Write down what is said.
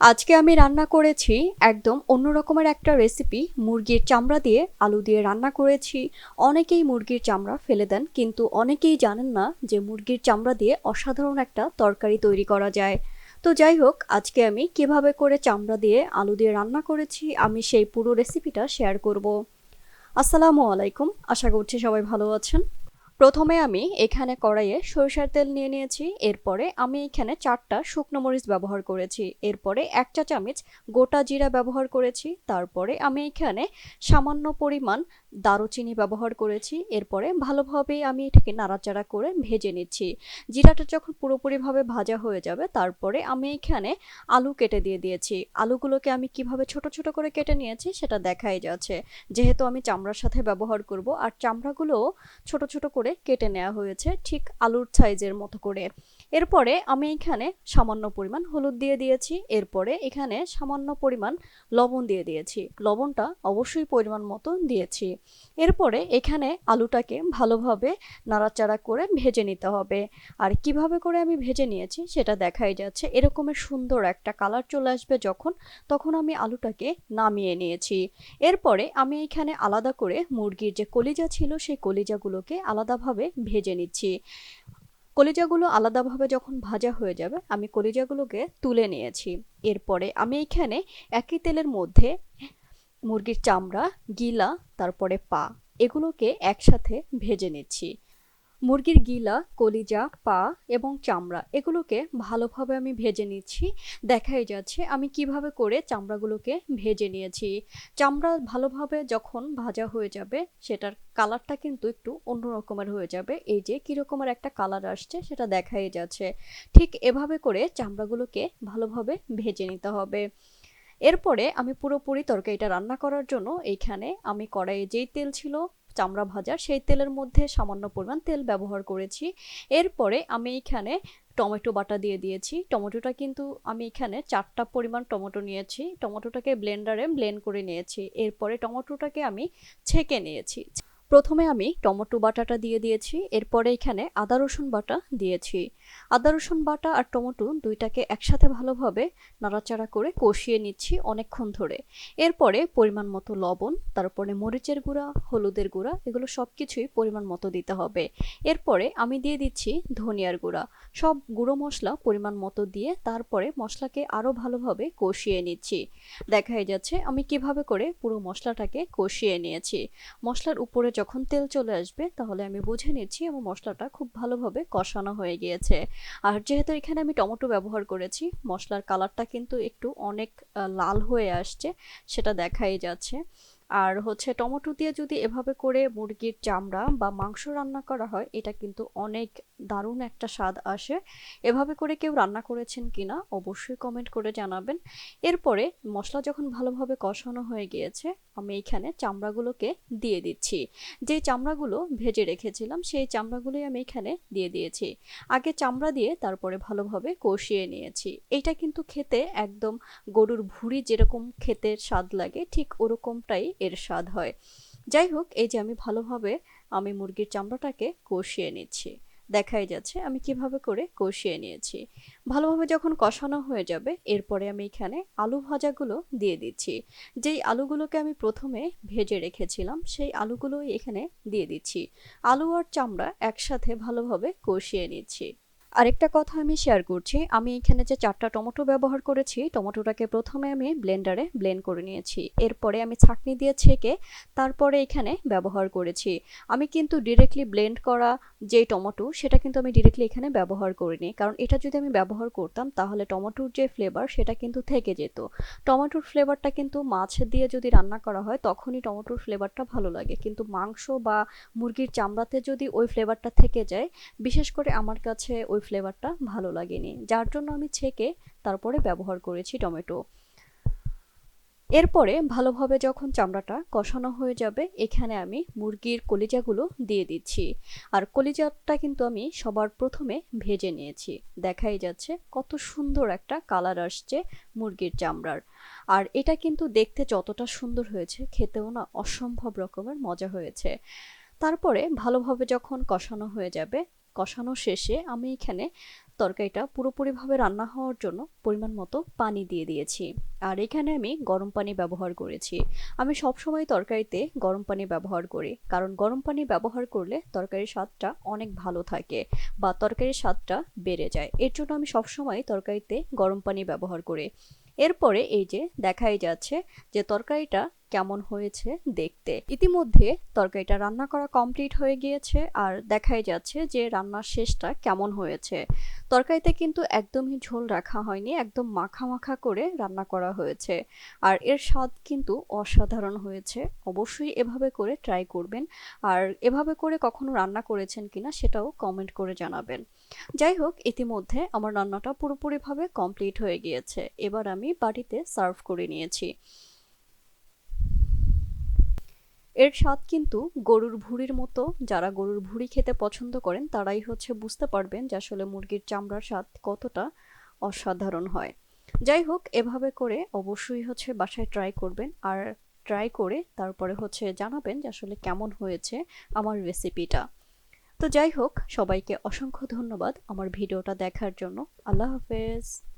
আজকে আমি রান্না করেছি একদম অন্য রকমের একটা রেসিপি মুরগির চামড়া দিয়ে আলু দিয়ে রান্না করেছি। অনেকেই মুরগির চামড়া ফেলে দেন, কিন্তু অনেকেই জানেন না যে মুরগির চামড়া দিয়ে অসাধারণ একটা তরকারি তৈরি করা যায়। তো যাই হোক, আজকে আমি কীভাবে করে চামড়া দিয়ে আলু দিয়ে রান্না করেছি, আমি সেই পুরো রেসিপিটা শেয়ার করব। আসসালামু আলাইকুম, আশা করছি সবাই ভালো আছেন। প্রথমে আমি এখানে কড়াইয়ে সরিষার তেল নিয়ে নিয়েছি, এরপরে আমি এখানে চারটা শুকনো মরিচ ব্যবহার করেছি, এরপরে এক চা চামচ গোটা জিরা ব্যবহার করেছি, তারপরে আমি এখানে সামান্য পরিমাণ দারুচিনি ব্যবহার করেছি, এরপরে ভালোভাবে আমি এটাকে নাড়াচাড়া করে ভেজে নিচ্ছি। জিরাটা যখন পুরোপুরিভাবে ভাজা হয়ে যাবে, তারপরে আমি এখানে আলু কেটে দিয়ে দিয়েছি। আলুগুলোকে আমি কীভাবে ছোট ছোট করে কেটে নিয়েছি সেটা দেখাই যাচ্ছে। যেহেতু আমি চামড়ার সাথে ব্যবহার করব, আর চামড়াগুলো ছোট ছোট করে কেটে নেওয়া হয়েছে ঠিক আলুর সাইজের মতো করে। এরপরে আমি এখানে সামান্য পরিমাণ হলুদ দিয়ে দিয়েছি। এরপরে এখানে সামান্য পরিমাণ লবণ দিয়ে দিয়েছি। লবণটা অবশ্যই পরিমাণ মতো দিয়েছি। এরপরে এখানে আলুটাকে ভালোভাবে নাড়াচাড়া করে ভেজে নিতে হবে। আর কীভাবে করে আমি ভেজে নিয়েছি সেটা দেখাই যাচ্ছে। এরকমের সুন্দর একটা কালার চলে আসবে যখন, তখন আমি আলুটাকে নামিয়ে নিয়েছি। এরপরে আমি এখানে আলাদা করে মুরগির যে কলিজা ছিল, সেই কলিজাগুলোকে আলাদাভাবে ভেজে নিচ্ছি। কলিজাগুলো আলাদাভাবে যখন ভাজা হয়ে যাবে, আমি কলিজাগুলোকে তুলে নিয়েছি। এরপরে আমি এখানে একই তেলের মধ্যে মুরগির চামড়া, গিলা, তারপরে পা, এগুলোকে একসাথে ভেজে নিচ্ছি। মুরগির গিলা, কলিজা, পা এবং চামড়া, এগুলোকে ভালোভাবে আমি ভেজে নিচ্ছি। দেখাই যাচ্ছে আমি কীভাবে করে চামড়াগুলোকে ভেজে নিয়েছি। চামড়া ভালোভাবে যখন ভাজা হয়ে যাবে, সেটার কালারটা কিন্তু একটু অন্য রকমের হয়ে যাবে। এই যে কীরকমের একটা কালার আসছে, সেটা দেখাই যাচ্ছে। ঠিক এভাবে করে চামড়াগুলোকে ভালোভাবে ভেজে নিতে হবে। এরপরে আমি পুরোপুরি তরকারিটা রান্না করার জন্য এইখানে আমি কড়াইয়ে যেই তেল ছিল চামড়া ভাজা, সেই তেলের মধ্যে সামান্য পরিমাণ তেল ব্যবহার করেছি। এরপরে আমি এখানে টমেটো বাটা দিয়ে দিয়েছি। টমেটোটা কিন্তু আমি এখানে চারটা পরিমাণ টমেটো নিয়েছি। টমেটোটাকে ব্লেন্ডারে ব্লেন্ড করে নিয়েছি। এরপরে টমেটোটাকে আমি ছেঁকে নিয়েছি। প্রথমে আমি টমেটো বাটাটা দিয়ে দিয়েছি, এরপরে এখানে আদা রসুন বাটা দিয়েছি। আদা রসুন বাটা আর টমেটো দুইটাকে একসাথে ভালোভাবে নাড়াচাড়া করে কষিয়ে নিচ্ছি অনেকক্ষণ ধরে। এরপরে পরিমাণ মতো লবণ, তারপরে মরিচের গুঁড়া, হলুদের গুঁড়া, এগুলো সব কিছুই পরিমাণ মতো দিতে হবে। এরপরে আমি দিয়ে দিচ্ছি ধনিয়ার গুঁড়া। সব গুঁড়ো মশলা পরিমাণ মতো দিয়ে তারপরে মশলাকে আরও ভালোভাবে কষিয়ে নিচ্ছি। দেখাই যাচ্ছে আমি কীভাবে করে পুরো মশলাটাকে কষিয়ে নিয়েছি। মশলার উপরে যখন তেল চলে আসবে, তাহলে আমি বুঝে নিচ্ছি আমার মশলাটা খুব ভালোভাবে কষানো হয়ে গিয়েছে। আর যেহেতু এখানে আমি টমেটো ব্যবহার করেছি, মশলার কালারটা কিন্তু একটু অনেক লাল হয়ে আসছে, সেটা দেখাই যাচ্ছে। আর হচ্ছে টমেটো দিয়ে যদি এভাবে করে মুরগির চামড়া বা মাংস রান্না করা হয়, এটা কিন্তু অনেক দারুণ একটা স্বাদ আসে। এভাবে করে কেউ রান্না করেছেন কি না অবশ্যই কমেন্ট করে জানাবেন। এরপরে মশলা যখন ভালোভাবে কষানো হয়ে গিয়েছে, আমি এইখানে চামড়াগুলোকে দিয়ে দিচ্ছি। যে চামড়াগুলো ভেজে রেখেছিলাম, সেই চামড়াগুলোই আমি এখানে দিয়ে দিয়েছি। আগে চামড়া দিয়ে তারপরে ভালোভাবে কষিয়ে নিয়েছি। এটা কিন্তু খেতে একদম গরুর ভুড়ি যেরকম খেতে স্বাদ লাগে, ঠিক ওরকমটাই এর স্বাদ হয়। যাই হোক, এই যে আমি ভালোভাবে আমি মুরগির চামড়াটাকে কষিয়ে নিচ্ছি। দেখাই যাচ্ছে আমি কীভাবে করে কষিয়ে নিয়েছি। ভালোভাবে যখন কষানো হয়ে যাবে, এরপরে আমি এখানে আলু ভাজাগুলো দিয়ে দিচ্ছি। যেই আলুগুলোকে আমি প্রথমে ভেজে রেখেছিলাম, সেই আলুগুলোই এখানে দিয়ে দিচ্ছি। আলু আর চামড়া একসাথে ভালোভাবে কষিয়ে নিচ্ছি। আরেকটা কথা আমি শেয়ার করছি। আমি এখানে যে চারটা টমেটো ব্যবহার করেছি, টমেটোটাকে প্রথমে আমি ব্লেন্ডারে ব্লেন্ড করে নিয়েছি। এরপরে আমি ছাঁকনি দিয়ে ছেঁকে তারপরে এখানে ব্যবহার করেছি। আমি কিন্তু ডিরেক্টলি ব্লেন্ড করা যে টমেটো, সেটা কিন্তু আমি ডিরেক্টলি এখানে ব্যবহার করিনি। কারণ এটা যদি আমি ব্যবহার করতাম, তাহলে টমেটোর যে ফ্লেভার সেটা কিন্তু থেকে যেত। টমেটোর ফ্লেভারটা কিন্তু মাছ দিয়ে যদি রান্না করা হয়, তখনই টমেটোর ফ্লেভারটা ভালো লাগে। কিন্তু মাংস বা মুরগির চামড়াতে যদি ওই ফ্লেভারটা থেকে যায়, বিশেষ করে আমার কাছে ওই ফ্লেভারটা ভালো লাগেনি, যার জন্য আমি ছেঁকে তারপরে ব্যবহার করেছি টমেটো। এরপরে ভালোভাবে যখন চামড়াটা কষানো হয়ে যাবে, এখানে আমি মুরগির কলিজাগুলো দিয়ে দিচ্ছি। আর কলিজাটা কিন্তু আমি সবার প্রথমে ভেজে নিয়েছি। দেখাই যাচ্ছে কত সুন্দর একটা কালার আসছে মুরগির চামড়ার। আর এটা কিন্তু দেখতে যতটা সুন্দর হয়েছে, খেতেও না অসম্ভব রকমের মজা হয়েছে। তারপরে ভালোভাবে যখন কষানো হয়ে যাবে কষানো শেষে আমি এখানে তরকারিটা পুরোপুরিভাবে রান্না হওয়ার জন্য পরিমাণ মতো পানি দিয়ে দিয়েছি। আর এখানে আমি গরম পানি ব্যবহার করেছি। আমি সবসময় তরকারিতে গরম পানি ব্যবহার করি। কারণ গরম পানি ব্যবহার করলে তরকারির স্বাদটা অনেক ভালো থাকে বা তরকারির স্বাদটা বেড়ে যায়। এর জন্য আমি সবসময় তরকারিতে গরম পানি ব্যবহার করি। এরপরে এই যে দেখাই যাচ্ছে যে তরকারিটা কেমন হয়েছে দেখতে। ইতিমধ্যে তরকারিটা রান্না করা কমপ্লিট হয়ে গিয়েছে আর দেখাই যাচ্ছে যে রান্নার শেষটা কেমন হয়েছে। তরকারিতে কিন্তু একদমই ঝোল রাখা হয়নি, একদম মাখা মাখা করে রান্না করা হয়েছে। আর এর স্বাদ কিন্তু অসাধারণ হয়েছে, অবশ্যই এভাবে করে ট্রাই করবেন। আর এভাবে করে কখনো রান্না করেছেন কিনা সেটাও কমেন্ট করে জানাবেন। যাই হোক, ইতিমধ্যে আমার রান্নাটা পুরোপুরিভাবে কমপ্লিট হয়ে গিয়েছে। এবার আমি বাড়িতে সার্ভ করে নিয়েছি। এর স্বাদ কিন্তু গরুর ভুঁড়ির মতো। যারা গরুর ভুঁড়ি খেতে পছন্দ করেন, তারাই হচ্ছে বুঝতে পারবেন যে আসলে মুরগির চামড়ার স্বাদ কতটা অসাধারণ হয়। যাই হোক, এভাবে করে অবশ্যই হচ্ছে বাসায় ট্রাই করবেন। আর ট্রাই করে তারপরে হচ্ছে জানাবেন যে আসলে কেমন হয়েছে আমার রেসিপিটা তো যাই হোক, সবাইকে অসংখ্য ধন্যবাদ আমার ভিডিওটা দেখার জন্য। আল্লাহ হাফেজ।